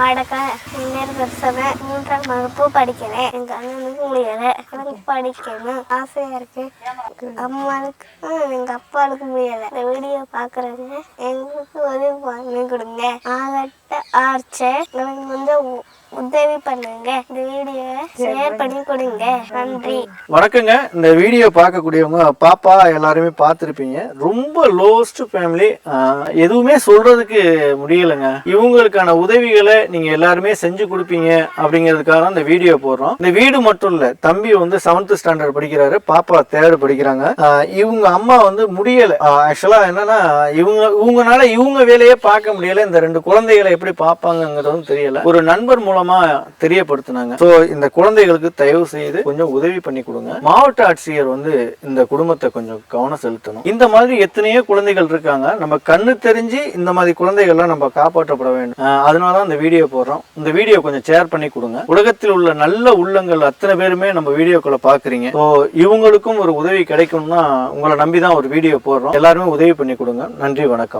வடக்கா இன்னொரு வருஷமே மூன்றாம் வகுப்பு படிக்கிறேன். எங்க அண்ணனுக்கு முடியலை. எனக்கு படிக்கணும். ஆசையா இருக்கு. அம்மாவுக்கு எங்க அப்பாவுக்கு முடியலை. இந்த வீடியோ பாக்குறவங்க எங்களுக்கு உதவி பண்ணி கொடுங்க. ஆகட்ட ஆர்ச்சை. எனக்கு வந்து உ- உதவி பண்ணுங்க. இந்த வீடியோ ஷேர் பண்ணி கொடுங்க நன்றி. வணக்கங்க. இந்த வீடியோ பார்க்கக்கூடியவங்க பாப்பா எல்லாருமே பார்த்துருப்பீங்க. ரொம்ப லோஸ்ட் ஃபேமிலி எதுவுமே சொல்றதுக்கு முடியலைங்க. இவங்களுக்கான உதவிகளை நீங்க எல்லாருமே செஞ்சு கொடுப்பீங்க அப்படிங்கிறதுக்காக இந்த வீடியோ போடுறோம். இந்த வீடு மட்டும் இல்ல தம்பி வந்து செவன்த் ஸ்டாண்டர்ட் படிக்கிறாரு பாப்பா தேர்டு படிக்கிறாங்க. இவங்க அம்மா வந்து முடியல. ஆக்சுவலா என்னன்னா இவங்க இவங்கனால இவங்க வேலையே பார்க்க முடியல. இந்த ரெண்டு குழந்தைகளை எப்படி பார்ப்பாங்கங்கிறதும் தெரியல. ஒரு நண்பர் மூலமா தெரியப்படுத்தினாங்க. ஸோ இந்த குழந்தைகளுக்கு தயவு செய்து கொஞ்சம் உதவி பண்ணி கொடுங்க. மாவட்ட ஆட்சியர் வந்து இந்த குடும்பத்தை கொஞ்சம் கவனம் செலுத்தணும். இந்த மாதிரி எத்தனையோ குழந்தைகள் இருக்காங்க. நம்ம கண்ணு தெரிஞ்சு இந்த மாதிரி குழந்தைகள்லாம் நம்ம காப்பாற்றப்பட வேண்டும். ஆஹ் அதனால இந்த வீடியோ போடுறோம். இந்த வீடியோ கொஞ்சம் ஷேர் பண்ணி கொடுங்க. உலகத்தில் உள்ள நல்ல உள்ளங்கள் அத்தனை பேருமே நம்ம வீடியோக்களை பாக்குறீங்க ஸோ இவங்களுக்கும் ஒரு உதவி கிடைக்கும்னா உங்களை நம்பி தான் ஒரு வீடியோ போடுறோம். எல்லாருமே உதவி பண்ணி கொடுங்க. நன்றி வணக்கம்.